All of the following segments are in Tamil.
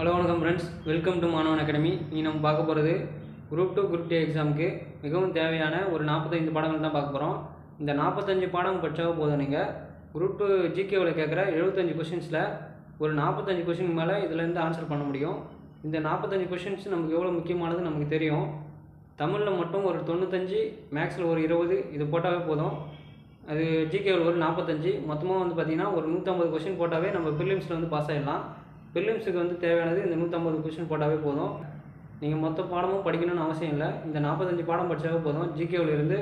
ஹலோ வணக்கம் friends welcome to Manavan academy இனி நம்ம பார்க்க போகிறது குரூப் டூ குரூப் டே எக்ஸாமுக்கு மிகவும் தேவையான ஒரு நாற்பத்தைந்து பாடங்கள் தான் பார்க்க போகிறோம் இந்த நாற்பத்தஞ்சு பாடம் படித்தாவே போதும் நீங்கள் குரூப் டூ ஜிகேவில் கேட்குற எழுபத்தஞ்சு கொஷின்ஸில் ஒரு நாற்பத்தஞ்சு கொஷின் மேலே இதுலேருந்து ஆன்சர் பண்ண முடியும். இந்த நாற்பத்தஞ்சு கொஷின்ஸ் நமக்கு எவ்வளோ முக்கியமானது நமக்கு தெரியும். தமிழில் மட்டும் ஒரு தொண்ணூத்தஞ்சு மேக்ஸில் ஒரு இருபது இது போட்டாவே போதும். அது ஜிகேவில் ஒரு நாற்பத்தஞ்சு மொத்தமாக வந்து பார்த்திங்கன்னா ஒரு நூற்றம்பது கொஷின் போட்டாவே நம்ம ப்ரிலிம்ஸில் வந்து பாஸ் ஆகிடலாம் ப்ரிலிம்ஸுக்கு வந்து தேவையானது இந்த நூற்றம்பது கொஷின் போட்டாவே போதும். நீங்கள் மொத்த பாடமும் படிக்கணும்னு அவசியம் இல்லை. இந்த நாற்பத்தஞ்சு பாடம் படித்தாவே போதும். ஜிகேவிலேருந்து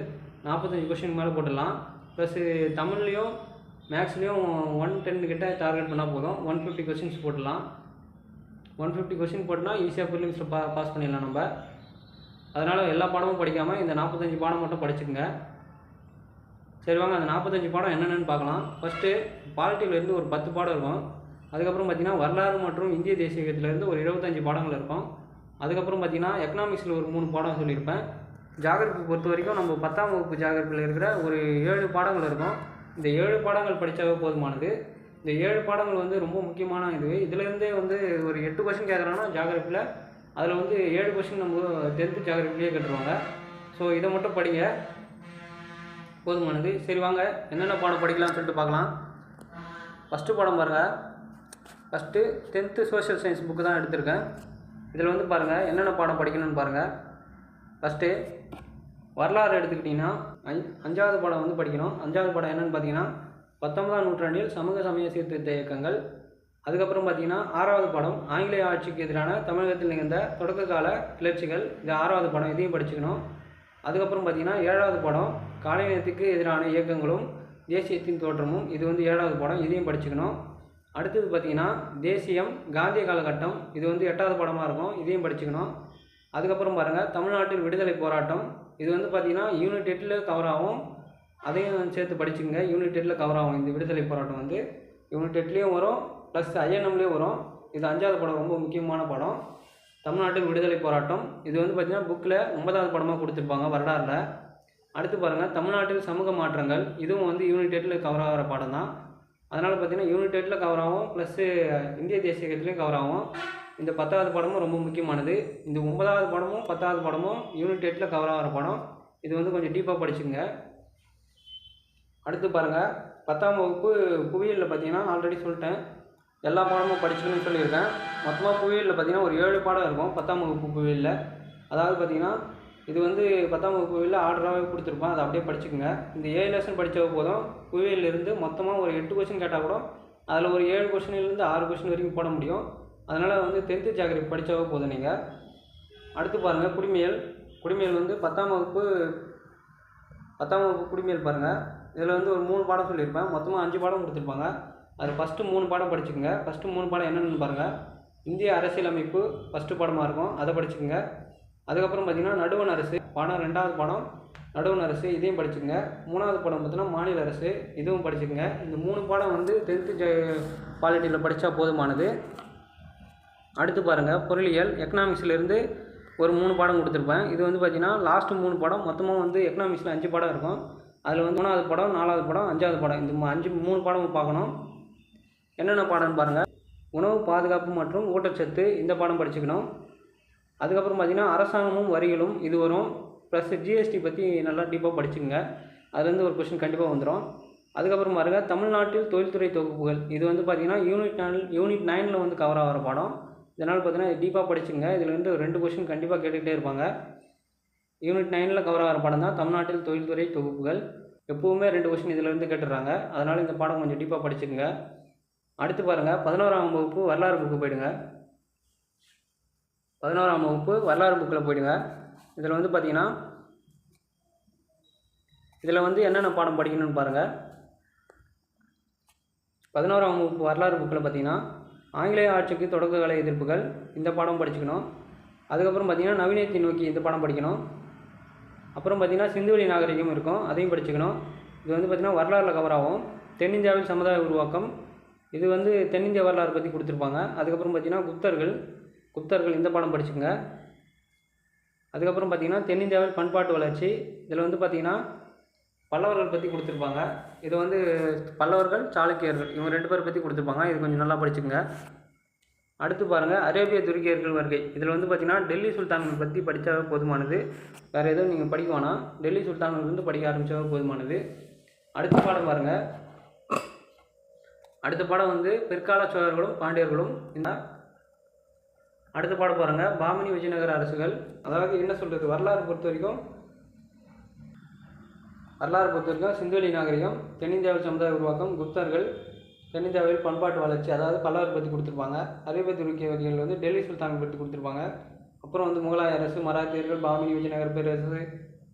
நாற்பத்தஞ்சு கொஷின் மேலே போட்டுடலாம். ப்ளஸ் தமிழ்லேயும் மேக்ஸ்லேயும் ஒன் டென் கிட்ட டார்கெட் பண்ணால் போதும். ஒன் ஃபிஃப்டி கொஷின்ஸ் போட்டுடலாம். ஒன் ஃபிஃப்டி கொஷின் போட்டுனா ஈஸியாக ப்ரிலிம்ஸில் பா பாஸ் பண்ணிடலாம் நம்ம. அதனால் எல்லா பாடமும் படிக்காமல் இந்த நாற்பத்தஞ்சு பாடம் மட்டும் படிச்சுக்கோங்க. சரி வாங்க அந்த நாற்பத்தஞ்சு பாடம் என்னென்னு பார்க்கலாம். ஃபஸ்ட்டு பாலிட்டியிலேருந்து ஒரு பத்து பாடம் இருக்கும். அதுக்கப்புறம் பார்த்திங்கன்னா வரலாறு மற்றும் இந்திய தேசியத்திலேருந்து ஒரு இருபத்தஞ்சி பாடங்கள் இருக்கும். அதுக்கப்புறம் பார்த்திங்கன்னா எக்கனாமிக்ஸில் ஒரு மூணு பாடம் சொல்லியிருப்பேன். ஜாகிரபி பொறுத்த வரைக்கும் நம்ம பத்தாம் வகுப்பு ஜாகிரபியில் இருக்கிற ஒரு ஏழு பாடங்கள் இருக்கும். இந்த ஏழு பாடங்கள் படித்தாவே போதுமானது. இந்த ஏழு பாடங்கள் வந்து ரொம்ப முக்கியமான இது. இதுலேருந்தே வந்து ஒரு எட்டு கொஷின் கேட்குறாங்கன்னா ஜாகிரபியில் அதில் வந்து ஏழு கொஷின் நம்ம டென்த்து ஜாகிரபிலேயே கட்டுருவாங்க. ஸோ இதை மட்டும் படிங்க. போதுமானது. சரி வாங்க. என்னென்ன பாடம் படிக்கலாம்னு சொல்லிட்டு பார்க்கலாம் ஃபஸ்ட்டு பாடம் பாருங்கள் first tenth social science book தான் எடுத்திருக்கேன். இதில் வந்து பாருங்கள் என்னென்ன பாடம் படிக்கணும்னு பாருங்கள் ஃபஸ்ட்டு வரலாறு எடுத்துக்கிட்டிங்கன்னா அஞ்சாவது பாடம் வந்து படிக்கணும். அஞ்சாவது பாடம் என்னென்னு பார்த்தீங்கன்னா பத்தொன்பதாம் நூற்றாண்டில் சமூக சமய சீர்திருத்த இயக்கங்கள். அதுக்கப்புறம் பார்த்தீங்கன்னா ஆறாவது பாடம் ஆங்கிலேய ஆட்சிக்கு எதிரான தமிழகத்தில் நிகழ்ந்த தொடக்க கால கிளர்ச்சிகள். இது ஆறாவது பாடம் இதையும் படிச்சுக்கணும். அதுக்கப்புறம் பார்த்தீங்கன்னா ஏழாவது பாடம் காலனியத்துக்கு எதிரான இயக்கங்களும் தேசியத்தின் தோற்றமும் இது வந்து ஏழாவது பாடம் இதையும் படிச்சுக்கணும். அடுத்தது பார்த்தீங்கன்னா தேசியம் காந்திய காலகட்டம் இது வந்து எட்டாவது படமாக இருக்கும் இதையும் படிச்சுக்கணும். அதுக்கப்புறம் பாருங்கள் தமிழ்நாட்டில் விடுதலை போராட்டம் இது வந்து பார்த்தீங்கன்னா யூனிட் எட்டில் கவர் ஆகும். அதையும் சேர்த்து படிச்சுங்க யூனிட் எட்டில் கவர் ஆகும். இந்த விடுதலை போராட்டம் வந்து யூனிட் எட்லேயும் வரும் ப்ளஸ் ஐஎன்எம்லேயும் வரும். இது அஞ்சாவது படம் ரொம்ப முக்கியமான படம். தமிழ்நாட்டில் விடுதலை போராட்டம் இது வந்து பார்த்திங்கன்னா புக்கில் ஒன்பதாவது படமாக கொடுத்துருப்பாங்க வரலாறில். அடுத்து பாருங்கள் தமிழ்நாட்டில் சமூக மாற்றங்கள் இதுவும் வந்து யூனிட் எட்டில் கவர் ஆகிற படம் தான் அதனால் பார்த்திங்கன்னா யூனிட் எட்டில் கவர் ஆகும். ப்ளஸ்ஸு இந்திய தேசிய தேசியத்துலேயும் கவர் ஆகும். இந்த பத்தாவது படமும் ரொம்ப முக்கியமானது. இந்த ஒன்பதாவது படமும் பத்தாவது படமும் யூனிட் எட்டில் கவர் ஆகிற படம். இது வந்து கொஞ்சம் டீப்பாக படிச்சுங்க அடுத்து பாருங்கள் பத்தாம் வகுப்பு புவியியலில் பார்த்தீங்கன்னா ஆல்ரெடி சொல்லிட்டேன். எல்லா பாடமும் படிச்சுக்கணும்னு சொல்லியிருக்கேன். மொத்தமாக புவியியலில் பார்த்தீங்கன்னா ஒரு ஏழு பாடம் இருக்கும் பத்தாம் வகுப்பு புவியியலில். அதாவது பார்த்தீங்கன்னா இது வந்து பத்தாம் வகுப்பு புவியில் ஆர்டராகவே கொடுத்துருப்பேன் அதை அப்படியே படிச்சுக்கோங்க. இந்த ஏழு லெசன் படித்த போதும். புவியிலிருந்து மொத்தமாக ஒரு எட்டு கொஷின் கேட்டால் கூட அதில் ஒரு ஏழு கொஸ்டின்லேருந்து ஆறு கொஷின் வரைக்கும் போட முடியும். அதனால் வந்து டென்த்து ஜாகிரபி படித்தவ போதும் நீங்கள் அடுத்து பாருங்கள் குடிமையல் குடிமையல் வந்து பத்தாம் வகுப்பு பத்தாம் வகுப்பு குடிமையல் பாருங்கள் இதில் வந்து ஒரு மூணு பாடம் சொல்லியிருப்பேன். மொத்தமாக அஞ்சு பாடம் கொடுத்துருப்பாங்க. அது ஃபஸ்ட்டு மூணு பாடம் படிச்சுக்கோங்க. ஃபஸ்ட்டு மூணு பாடம் என்னென்னு பாருங்கள் இந்திய அரசியலமைப்பு ஃபஸ்ட்டு பாடமாக இருக்கும். அதை படிச்சுக்கோங்க. அதுக்கப்புறம் பார்த்திங்கன்னா நடுவண் அரசு பாடம் ரெண்டாவது படம் நடுவண் அரசு இதையும் படிச்சுக்கோங்க. மூணாவது படம் பார்த்தீங்கன்னா மாநில அரசு இதுவும் படிச்சுக்கோங்க. இந்த மூணு பாடம் வந்து டென்த்து ஜ குவாலிட்டியில் படித்தா போதுமானது. அடுத்து பாருங்கள் பொருளியல் எக்கனாமிக்ஸ்லேருந்து ஒரு மூணு பாடம் கொடுத்துருப்பேன். இது வந்து பார்த்திங்கன்னா லாஸ்ட்டு மூணு படம் மொத்தமாக வந்து எக்கனாமிக்ஸில் அஞ்சு படம் இருக்கும். அதில் வந்து மூணாவது படம் நாலாவது படம் அஞ்சாவது படம் இந்த அஞ்சு மூணு பாடம் பார்க்கணும். என்னென்ன பாடம்னு பாருங்கள் உணவு பாதுகாப்பு மற்றும் ஊட்டச்சத்து இந்த பாடம் படிச்சுக்கணும். அதுக்கப்புறம் பார்த்திங்கன்னா அரசாங்கமும் வரிகளும் இது வரும். ப்ளஸ் ஜிஎஸ்டி பற்றி நல்லா டீப்பாக படிச்சுங்க அதுலேருந்து ஒரு கொஷின் கண்டிப்பாக வந்துடும் அதுக்கப்புறம் பாருங்கள் தமிழ்நாட்டில் தொழில்துறை தொகுப்புகள். இது வந்து பார்த்திங்கன்னா யூனிட் நைன் யூனிட் நைனில் வந்து கவர் ஆகிற பாடம். இதனால் பார்த்தீங்கன்னா டீப்பாக படிச்சுங்க இதுலேருந்து ரெண்டு கொஷின் கண்டிப்பாக கேட்டுக்கிட்டே இருப்பாங்க. யூனிட் நைனில் கவர் ஆகிற பாடம் தான் தமிழ்நாட்டில் தொழில்துறை தொகுப்புகள். எப்போவுமே ரெண்டு கொஷின் இதிலேருந்து கேட்டுடுறாங்க. அதனால் இந்த பாடம் கொஞ்சம் டீப்பாக படிச்சுங்க அடுத்து பாருங்கள் பதினோராம் வகுப்பு வரலாறு புக்கு போயிடுங்க. பதினோராம் வகுப்பு வரலாறு புக்கில் போயிடுங்க. இதில் வந்து பார்த்தீங்கன்னா இதில் வந்து என்னென்ன பாடம் படிக்கணும்னு பாருங்கள் பதினோராம் வகுப்பு வரலாறு புக்கில் பார்த்தீங்கன்னா ஆங்கிலேய ஆட்சிக்கு தொடக்க கால எதிர்ப்புகள் இந்த பாடம் படிச்சுக்கணும். அதுக்கப்புறம் பார்த்தீங்கன்னா நவீனத்தை நோக்கி இந்த பாடம் படிக்கணும். அப்புறம் பார்த்தீங்கன்னா சிந்துவெளி நாகரிகம் இருக்கும் அதையும் படிச்சுக்கணும். இது வந்து பார்த்திங்கன்னா வரலாறுல கவர் ஆகும். தென்னிந்தியாவில் சமுதாய உருவாக்கம். இது வந்து தென்னிந்திய வரலாறு பற்றி கொடுத்துருப்பாங்க. அதுக்கப்புறம் பார்த்தீங்கன்னா குப்தர்கள் புத்தர்கள் இந்த பாடம் படிச்சுங்க அதுக்கப்புறம் பார்த்திங்கன்னா தென்னிந்தியாவில் பண்பாட்டு வளர்ச்சி. இதில் வந்து பார்த்தீங்கன்னா பல்லவர்கள் பற்றி கொடுத்துருப்பாங்க. இது வந்து பல்லவர்கள் சாளுக்கியர்கள் இவங்க ரெண்டு பேரை பற்றி கொடுத்துருப்பாங்க. இது கொஞ்சம் நல்லா படிச்சுங்க அடுத்து பாருங்கள் அரேபிய துருக்கியர்கள் வருகை. இதில் வந்து பார்த்திங்கன்னா டெல்லி சுல்தான்கள் பற்றி படித்தாவே போதுமானது. வேறு எதுவும் நீங்கள் படிக்க வேணாம். டெல்லி சுல்தான்கள் வந்து படிக்க ஆரம்பித்தாவே போதுமானது. அடுத்த பாடம் பாருங்கள் அடுத்த பாடம் வந்து பிற்கால சோழர்களும் பாண்டியர்களும் இந்த அடுத்த பாடம் பாருங்கள் பாமினி விஜயநகர அரசுகள் அதாவது என்ன சொல்கிறது வரலாறு பொறுத்த வரைக்கும் வரலாறு பொறுத்த வரைக்கும் சிந்துவெளி நாகரிகம் தென்னிந்தியாவில் சமுதாய உருவாக்கம் குப்தர்கள் தென்னிந்தியாவில் பண்பாட்டு வளர்ச்சி அதாவது பல்லவர் பற்றி கொடுத்துருப்பாங்க. அரேபிய துருக்கியவர்கள் வந்து டெல்லி சுல்தான் பற்றி கொடுத்துருப்பாங்க. அப்புறம் வந்து முகலாய அரசு மராத்தியர்கள் பாமினி விஜயநகர் பேரரசு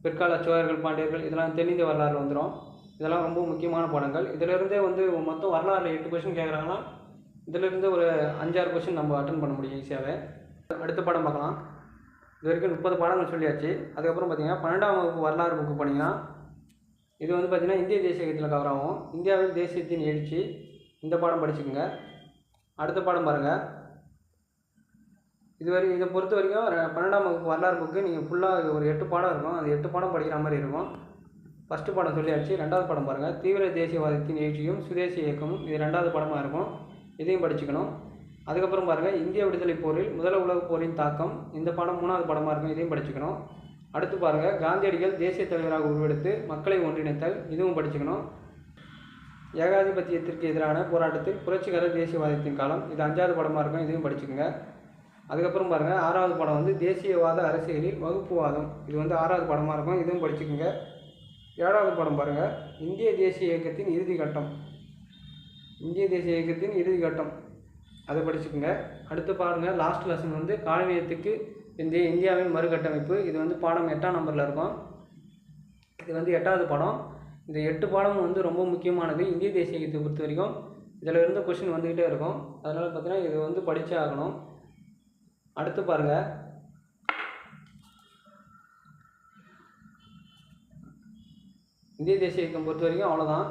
பிற்கால சோழர்கள் பாண்டியர்கள் இதெல்லாம் தென்னிந்திய வரலாறு வந்துடும் இதெல்லாம் ரொம்ப முக்கியமான பாடங்கள். இதிலிருந்தே வந்து மொத்தம் வரலாறு எட்டு கொஷின் கேட்குறாங்கன்னா இதிலிருந்து ஒரு அஞ்சாறு கொஷின் நம்ம அட்டன் பண்ண முடியும் ஈஸியாகவே அடுத்த பாடம் பார்க்கலாம். இது வரைக்கும் முப்பது பாடங்கள் சொல்லியாச்சு. அதுக்கப்புறம் பார்த்தீங்கன்னா பன்னெண்டாம் வகுப்பு வரலாறு புக்கு பண்ணிங்கன்னா இது வந்து பார்த்திங்கன்னா இந்திய தேசியத்தில் கவர் ஆகும். இந்தியாவில் தேசியத்தின் எழுச்சி. இந்த பாடம் படிச்சுக்கோங்க. அடுத்த பாடம் பாருங்கள் இதுவரை இதை பொறுத்த வரைக்கும் பன்னெண்டாம் வகுப்பு வரலாறு புக்கு நீங்கள் ஃபுல்லாக ஒரு எட்டு பாடம் இருக்கும். அது எட்டு பாடம் படிக்கிற மாதிரி இருக்கும். ஃபஸ்ட்டு பாடம் சொல்லியாச்சு. ரெண்டாவது படம் பாருங்கள் தீவிர தேசியவாதத்தின் எழுச்சியும் சுதேசி இயக்கமும் இது ரெண்டாவது படமாக இருக்கும். இதையும் படிச்சுக்கணும். அதுக்கப்புறம் பாருங்கள் இந்திய விடுதலை போரில் முதல் உலகப் போரின் தாக்கம் இந்த படம் மூணாவது படமாக இருக்கும் இதையும் படிச்சுக்கணும். அடுத்து பாருங்கள் காந்தியடிகள் தேசிய தலைவராக உருவெடுத்து மக்களை ஒன்றிணைத்தல் இதுவும் படிச்சுக்கணும். ஏகாதிபத்தியத்திற்கு எதிரான போராட்டத்தில் புரட்சிகர தேசியவாதத்தின் காலம் இது அஞ்சாவது படமாக இருக்கும் இதையும் படிச்சுக்கோங்க. அதுக்கப்புறம் பாருங்கள் ஆறாவது படம் வந்து தேசியவாத அரசியலில் வகுப்புவாதம் இது வந்து ஆறாவது படமாக இருக்கும் இதுவும் படிச்சுக்கோங்க. ஏழாவது படம் பாருங்கள் இந்திய தேசிய இயக்கத்தின் இறுதி கட்டம். இந்திய தேசிய இயக்கத்தின் இறுதி கட்டம். அதை படிச்சுக்கோங்க. அடுத்து பாருங்கள் லாஸ்ட் லெசன் வந்து காலனியத்துக்கு இந்திய இந்தியாவின் மறுகட்டமைப்பு. இது வந்து பாடம் எட்டாம் நம்பரில் இருக்கும். இது வந்து எட்டாவது பாடம். இந்த எட்டு பாடமும் வந்து ரொம்ப முக்கியமானது இந்திய தேசிய இயக்கத்தை பொறுத்த வரைக்கும். இதில் இருந்து கொஷின் வந்துக்கிட்டே இருக்கும். அதனால் பார்த்தீங்கன்னா இது வந்து படித்தே ஆகணும். அடுத்து பாருங்கள் இந்திய தேசிய இயக்கம் பொறுத்த வரைக்கும் அவ்வளோதான்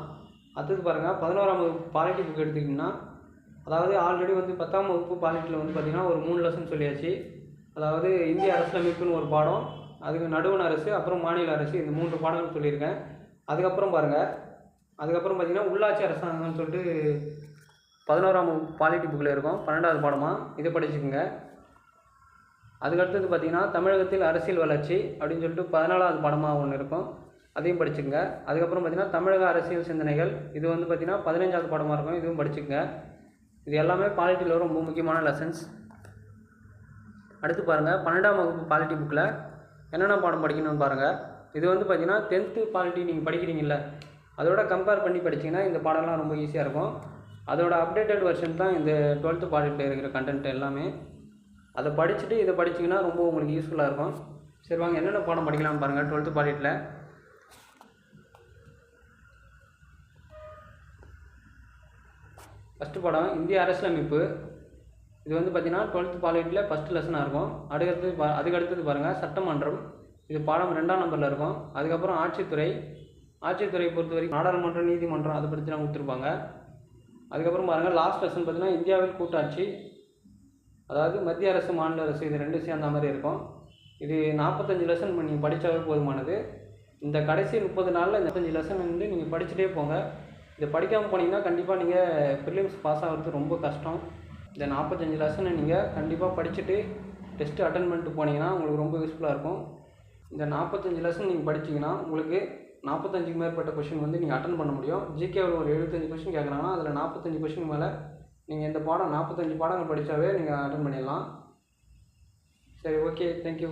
அடுத்தது பாருங்கள் பதினோராம் வகுப்பு பாலிட்டி புக் எடுத்துக்கிட்டிங்கன்னா அதாவது ஆல்ரெடி வந்து பத்தாம் வகுப்பு பாலிட்டியில் வந்து பார்த்திங்கன்னா ஒரு மூணு லெசன் சொல்லியாச்சு. அதாவது இந்திய அரசியலமைப்புன்னு ஒரு பாடம் அதுக்கு நடுவண் அரசு அப்புறம் மாநில அரசு இந்த மூன்று பாடங்கள் சொல்லியிருக்கேன். அதுக்கப்புறம் பாருங்கள் அதுக்கப்புறம் பார்த்திங்கன்னா உள்ளாட்சி அரசாங்கம்னு சொல்லிட்டு பதினோராம் வகுப்பு பாலிட்டி புக்கில் இருக்கும் பன்னெண்டாவது பாடமாக இதை படிச்சுக்கோங்க. அதுக்கடுத்தது பார்த்திங்கன்னா தமிழகத்தில் அரசியல் வளர்ச்சி அப்படின்னு சொல்லிட்டு பதினாலாவது பாடமாக ஒன்று இருக்கும். அதையும் படிச்சுக்கங்க. அதுக்கப்புறம் பார்த்திங்கன்னா தமிழக அரசியல் சிந்தனைகள். இது வந்து பார்த்திங்கன்னா பதினஞ்சாவது பாடமாக இருக்கும். இதுவும் படிச்சுக்கங்க. இது எல்லாமே பாலிட்டியில் ரொம்ப முக்கியமான லெசன்ஸ் அடுத்து பாருங்கள் பன்னெண்டாம் வகுப்பு பாலிட்டி புக்கில் என்னென்ன பாடம் படிக்கணும்னு பாருங்கள் இது வந்து பார்த்திங்கன்னா டென்த்து பாலிட்டி நீங்கள் படிக்கிறீங்கல்ல அதோட கம்பேர் பண்ணி படிச்சீங்கன்னா இந்த பாடம்லாம் ரொம்ப ஈஸியாக இருக்கும். அதோட அப்டேட்டட் வெர்ஷன் தான் இந்த டுவெல்த்து பாலிட்டியில் இருக்கிற கண்டென்ட் எல்லாமே. அதை படிச்சுட்டு இதை படிச்சிங்கன்னா ரொம்ப உங்களுக்கு யூஸ்ஃபுல்லாக இருக்கும். சரி வாங்க. என்னென்ன பாடம் படிக்கலாம்னு பாருங்கள் டுவெல்த்து பாலிட்டியில் ஃபஸ்ட்டு பாடம் இந்திய அரசியலமைப்பு. இது வந்து பார்த்தீங்கன்னா டுவெல்த் பாலிட்டியில் ஃபஸ்ட்டு லெசனாக இருக்கும். அடுத்தது பா அதுக்கு அடுத்தது பாருங்கள் சட்டமன்றம். இது பாடம் ரெண்டாம் நம்பரில் இருக்கும். அதுக்கப்புறம் ஆட்சித்துறை. ஆட்சித்துறை பொறுத்த வரைக்கும் நாடாளுமன்றம் நீதிமன்றம் அதை பற்றி தான் கொடுத்துருப்பாங்க. அதுக்கப்புறம் பாருங்கள் லாஸ்ட் லெசன் பார்த்தீங்கன்னா இந்தியாவில் கூட்டாட்சி. அதாவது மத்திய அரசு மாநில அரசு இது ரெண்டும் சேர்ந்த மாதிரி இருக்கும். இது நாற்பத்தஞ்சு லெசன் நீங்கள் படித்தாவே போதுமானது. இந்த கடைசி முப்பது நாளில் இந்த முப்பத்தஞ்சு லெசன் வந்து நீங்கள் படிச்சுட்டே போங்க. இதை படிக்காமல் போனீங்கன்னா கண்டிப்பாக நீங்கள் ப்ரிலிம்ஸ் பாஸ் ஆகிறது ரொம்ப கஷ்டம். இந்த நாற்பத்தஞ்சு லெசனை நீங்கள் கண்டிப்பாக படிச்சுட்டு டெஸ்ட்டு அட்டன் பண்ணிட்டு போனீங்கன்னா உங்களுக்கு ரொம்ப யூஸ்ஃபுல்லாக இருக்கும். இந்த நாற்பத்தஞ்சு லெசன் நீங்கள் படிச்சிங்கன்னா உங்களுக்கு நாற்பத்தஞ்சுக்கு மேற்பட்ட கொஷின் வந்து நீங்கள் அட்டன் பண்ண முடியும். ஜிகேவில் ஒரு எழுபத்தஞ்சு கொஷின் கேட்குறாங்கன்னா அதில் நாற்பத்தஞ்சு கொஷின் மேலே நீங்கள் இந்த பாடம் நாற்பத்தஞ்சு பாடங்கள் படித்தாவே நீங்கள் அட்டன் பண்ணிடலாம். சரி ஓகே தேங்க்யூ